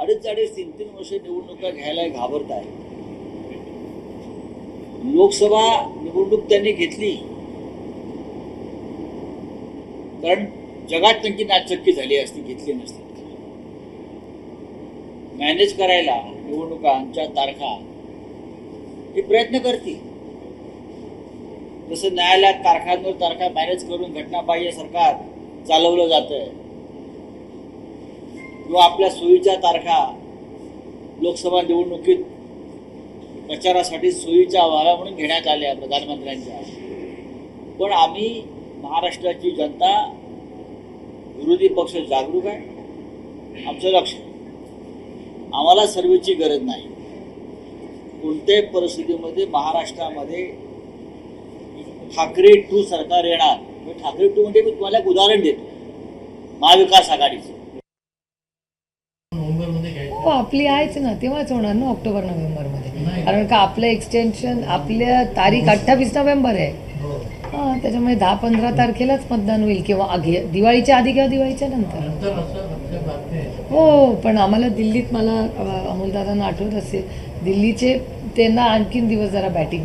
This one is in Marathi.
अडीच अडीच तीन तीन वर्ष निवडणुका घ्यायला घाबरत आहे लोकसभा निवडणूक त्यांनी घेतली. कारण जगात त्यांची नाचक्की झाली असती घेतली नसती. मॅनेज करायला निवडणुकांच्या तारखा. हे प्रयत्न करतील. जसं न्यायालयात तारखांवर तारखा मॅनेज करून घटनाबाह्य सरकार चालवलं जातंय. किंवा आपल्या सोयीच्या तारखा लोकसभा निवडणुकीत प्रचारासाठी सोयीच्या व्हाव्या म्हणून घेण्यात आल्या प्रधानमंत्र्यांच्या. पण आम्ही महाराष्ट्राची जनता विरोधी पक्ष जागरूक आहे. आमचं लक्ष आम्हाला सर्वेची गरज नाही. कोणत्याही परिस्थितीमध्ये महाराष्ट्रामध्ये ठाकरे टू सरकार येणार. ठाकरे टू म्हणजे मी तुम्हाला एक उदाहरण देतो. महाविकास आघाडीचं. हो आपली आहेच ना. तेव्हाच होणार ना ऑक्टोबर नोव्हेंबरमध्ये. कारण का आपलं एक्सटेन्शन आपल्या तारीख अठ्ठावीस नोव्हेंबर आहे. हो. हां त्याच्यामुळे दहा पंधरा तारखेलाच मतदान होईल किंवा आधी दिवाळीच्या आधी किंवा दिवाळीच्या नंतर. हो पण आम्हाला दिल्लीत मला अमोलदादांना आठवत असेल दिल्लीचे त्यांना आणखीन दिवस जरा बॅटिंग